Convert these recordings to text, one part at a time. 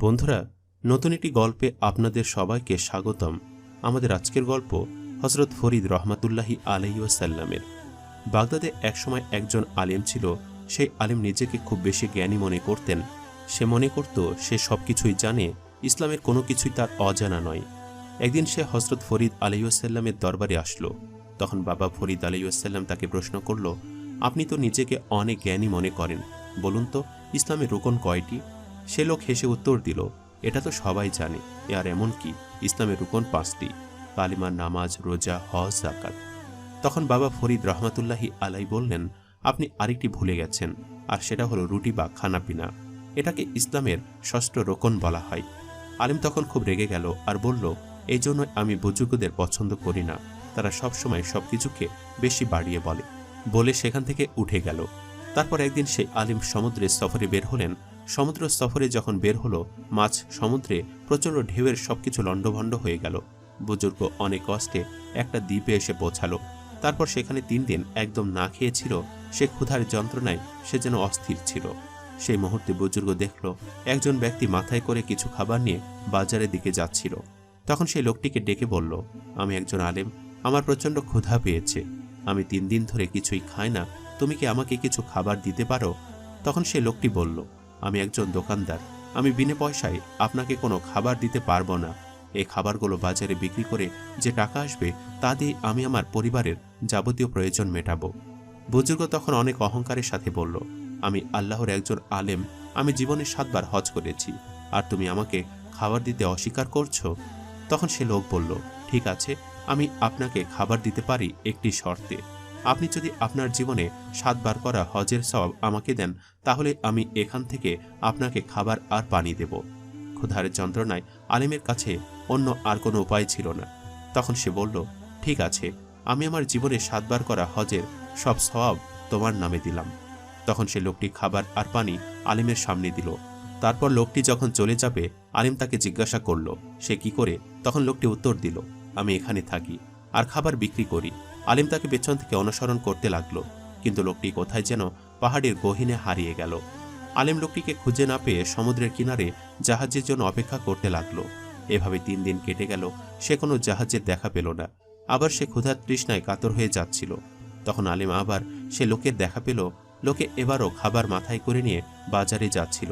বন্ধুরা, নতুন একটি গল্পে আপনাদের সবাইকে স্বাগতম। আমাদের আজকের গল্প হজরত ফরিদ রহমাতুল্লাহি আলহিউসাল্লামের বাগদাদে একসময় একজন আলেম ছিল, সেই আলেম নিজেকে খুব বেশি জ্ঞানী মনে করতেন। সে মনে করত, সে সব কিছুই জানে, ইসলামের কোনো কিছুই তার অজানা নয়। একদিন সে হজরত ফরিদ আলহিউসাল্লামের দরবারে আসলো। তখন বাবা ফরিদ আলহিউসাল্লাম তাকে প্রশ্ন করল, আপনি তো নিজেকে অনেক জ্ঞানী মনে করেন। বলুন তো, ইসলামের রোকন কয়টি? সে লোক হেসে উত্তর দিল, এটা তো সবাই জানে, এ আর এমন কি? ইসলামের রুকন পাঁচটি, কালিমার নামাজ, রোজা, হজ জাকাত তখন বাবা ফরিদ রহমাতুল্লাহি আলাই বললেন, আপনি আরেকটি ভুলে গেছেন, আর সেটা হলো রুটি বা খানাপিনা এটাকে ইসলামের ষষ্ঠ রোকন বলা হয়। আলিম তখন খুব রেগে গেল আর বলল, এই জন্য আমি বুজুর্গদের পছন্দ করি না। তারা সবসময় সব কিছুকে বেশি বাড়িয়ে বলে। বলে সেখান থেকে উঠে গেল। তারপর একদিন সেই আলিম সমুদ্রের সফরে বের হলেন সমুদ্র সফরে যখন বের হলো, মাছ সমুদ্রে প্রচণ্ড ঢেউয়ের সবকিছু লণ্ডভণ্ড হয়ে গেল। বুজুর্গ অনেক কষ্টে একটা দ্বীপে এসে পৌঁছালো। তারপর সেখানে তিন দিন একদম না খেয়েছিল, সে ক্ষুধার যন্ত্রণায় সে যেন অস্থির ছিল। সেই মুহূর্তে বুজুর্গ দেখল, একজন ব্যক্তি মাথায় করে কিছু খাবার নিয়ে বাজারের দিকে যাচ্ছিল। তখন সেই লোকটিকে ডেকে বলল, আমি একজন আলেম, আমার প্রচণ্ড ক্ষুধা পেয়েছে। আমি তিন দিন ধরে কিছুই খাই না, তুমি কি আমাকে কিছু খাবার দিতে পারো? তখন সে লোকটি বলল আমি একজন দোকানদার। আমি বিনে পয়সায় আপনাকে কোনো খাবার দিতে পারব না। এই খাবারগুলো বাজারে বিক্রি করে যে টাকা আসবে, তা দিয়ে আমি আমার পরিবারের যাবতীয় প্রয়োজন মেটাবো। বুজুর্গ তখন অনেক অহংকারের সাথে বলল, আমি আল্লাহর একজন আলেম। আমি জীবনে সাতবার হজ করেছি। আর তুমি আমাকে খাবার দিতে অস্বীকার করছ? তখন সে লোক বলল, ঠিক আছে, আমি আপনাকে খাবার দিতে পারি একটি শর্তে। আপনি যদি আপনার জীবনে সাতবার করা হজের সব আমাকে দেন, তাহলে আমি এখান থেকে আপনাকে খাবার আর পানি দেব। ক্ষুধার যন্ত্রণায় আলিমের কাছে অন্য আর কোনো উপায় ছিল না। তখন সে বলল, ঠিক আছে, আমি আমার জীবনে সাতবার করা হজের সব সব তোমার নামে দিলাম। তখন সে লোকটি খাবার আর পানি আলিমের সামনে দিল। তারপর লোকটি যখন চলে যাবে, আলিম তাকে জিজ্ঞাসা করল, সে কি করে? তখন লোকটি উত্তর দিল, আমি এখানে থাকি, আর খাবার বিক্রি করি। আলিম তাকে পেছন থেকে অনুসরণ করতে লাগল, কিন্তু লোকটি কোথায় যেন পাহাড়ের গহিনে হারিয়ে গেল। আলিম লোকটিকে খুঁজে না পেয়ে সমুদ্রের কিনারে জাহাজের জন্য অপেক্ষা করতে লাগল। এভাবে তিন দিন কেটে গেল, সে কোনো জাহাজের দেখা পেল না। আবার সে ক্ষুধার তৃষ্ণায় কাতর হয়ে যাচ্ছিল। তখন আলিম আবার সে লোকের দেখা পেল, লোকে এবারও খাবার মাথায় করে নিয়ে বাজারে যাচ্ছিল।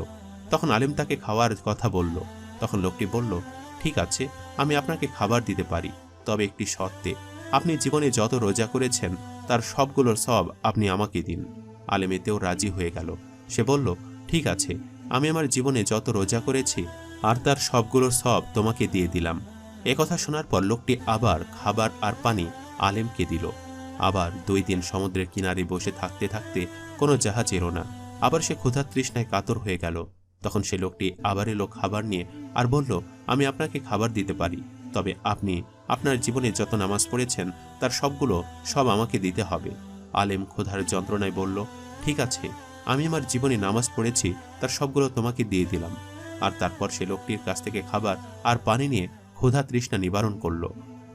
তখন আলিম তাকে খাওয়ার কথা বলল। তখন লোকটি বলল, ঠিক আছে, আমি আপনাকে খাবার দিতে পারি, তবে একটি শর্তে। আপনি জীবনে যত রোজা করেছেন, তার সবগুলোর সব আপনি আমাকে দিন। আলেমেতেও রাজি হয়ে গেল। সে বলল, ঠিক আছে, আমি আমার জীবনে যত রোজা করেছি, আর তার সবগুলোর সব তোমাকে দিয়ে দিলাম। একথা শোনার পর লোকটি আবার খাবার আর পানি আলেমকে দিল। আবার দুই দিন সমুদ্রের কিনারে বসে থাকতে থাকতে কোনো জাহাজ এলো না। আবার সে ক্ষুধার তৃষ্ণায় কাতর হয়ে গেল। তখন সে লোকটি আবার এলো খাবার নিয়ে আর বলল, আমি আপনাকে খাবার দিতে পারি। তবে আপনি আপনার জীবনে যত নামাজ পড়েছেন, তার সবগুলো সব আমাকে দিতে হবে। আলেম ক্ষুধার যন্ত্রণায় বলল, ঠিক আছে, আমি আমার জীবনে নামাজ পড়েছি, তার সবগুলো তোমাকে দিয়ে দিলাম। আর তারপর সে লোকটির কাছ থেকে খাবার আর পানি নিয়ে ক্ষুধা তৃষ্ণা নিবারণ করল।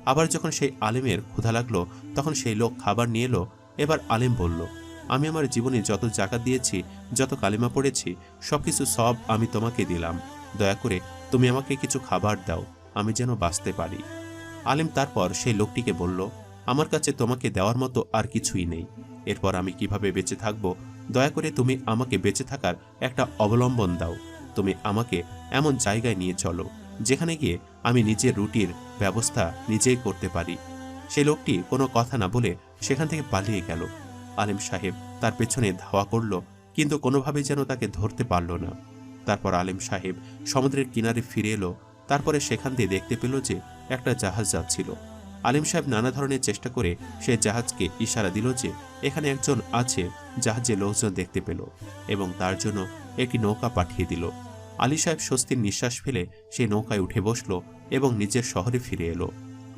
আবার যখন সেই আলেমের ক্ষুধা লাগল, তখন সেই লোক খাবার নিয়ে এলো। এবার আলেম বলল, আমি আমার জীবনে যত জাকাত দিয়েছি, যত কালিমা পড়েছি, সবকিছু সব আমি তোমাকে দিলাম। দয়া করে তুমি আমাকে কিছু খাবার দাও। আমি যেন বাঁচতে পারি। আলিম তারপর সেই লোকটিকে বলল, আমার কাছে তোমাকে দেওয়ার মতো আর কিছুই নেই। এরপর আমি কীভাবে বেঁচে থাকব? দয়া করে তুমি আমাকে বেঁচে থাকার একটা অবলম্বন দাও। তুমি আমাকে এমন জায়গায় নিয়ে চলো, যেখানে গিয়ে আমি নিজের রুটির ব্যবস্থা নিজেই করতে পারি। সেই লোকটি কোনো কথা না বলে সেখান থেকে পালিয়ে গেল। আলিম সাহেব তার পেছনে ধাওয়া করল, কিন্তু কোনোভাবে যেন তাকে ধরতে পারল না। তারপর আলিম সাহেব সমুদ্রের কিনারে ফিরে এলো তারপরে সেখান দিয়ে দেখতে পেল যে একটা জাহাজ যাচ্ছিল। আলিম সাহেব নানা ধরনের চেষ্টা করে সে জাহাজকে ইশারা দিল যে এখানে একজন আছে জাহাজে লোকজন দেখতে পেল এবং তার জন্য একটি নৌকা পাঠিয়ে দিল। আলী সাহেব স্বস্তির নিঃশ্বাস ফেলে সেই নৌকায় উঠে বসল এবং নিজের শহরে ফিরে এলো।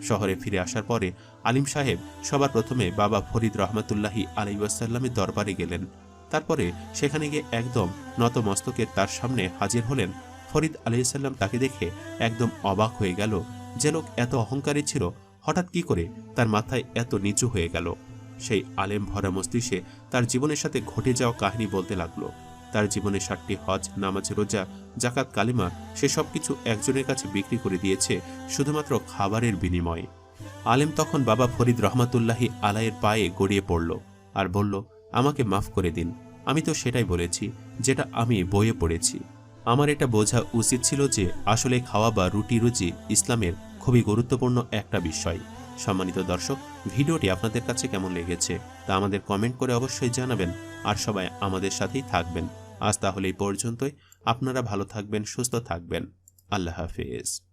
শহরে ফিরে আসার পরে আলিম সাহেব সবার প্রথমে বাবা ফরিদ রহমতুল্লাহি আলী ওয়াসাল্লামের দরবারে গেলেন। তারপরে সেখানে গিয়ে একদম নত মস্তকের তার সামনে হাজির হলেন ফরিদ আলাইসাল্লাম তাকে দেখে একদম অবাক হয়ে গেল যে লোক এত অহংকারী ছিল, হঠাৎ কি করে তার মাথায় এত নিচু হয়ে গেল। সেই আলেম ভরা মস্তিষ্কে তার জীবনের সাথে ঘটে যাওয়া কাহিনী বলতে লাগল। তার জীবনে ষাটটি হজ, নামাজ, রোজা জাকাত কালিমা, সে সব কিছু একজনের কাছে বিক্রি করে দিয়েছে শুধুমাত্র খাবারের বিনিময়ে। আলেম তখন বাবা ফরিদ রহমাতুল্লাহি আলাইয়ের পায়ে গড়িয়ে পড়ল আর বলল, আমাকে মাফ করে দিন। আমি তো সেটাই বলেছি, যেটা আমি বইয়ে পড়েছি। আমার এটা বোঝা উচিত ছিল যে আসলে খাওয়া বা রুটি রুচি ইসলামের খুবই গুরুত্বপূর্ণ একটা বিষয়। সম্মানিত দর্শক, ভিডিওটি আপনাদের কাছে কেমন লেগেছে তা আমাদের কমেন্ট করে অবশ্যই জানাবেন আর সবাই আমাদের সাথেই থাকবেন। আজ তাহলে এই পর্যন্তই। আপনারা ভালো থাকবেন, সুস্থ থাকবেন। আল্লাহ হাফিজ।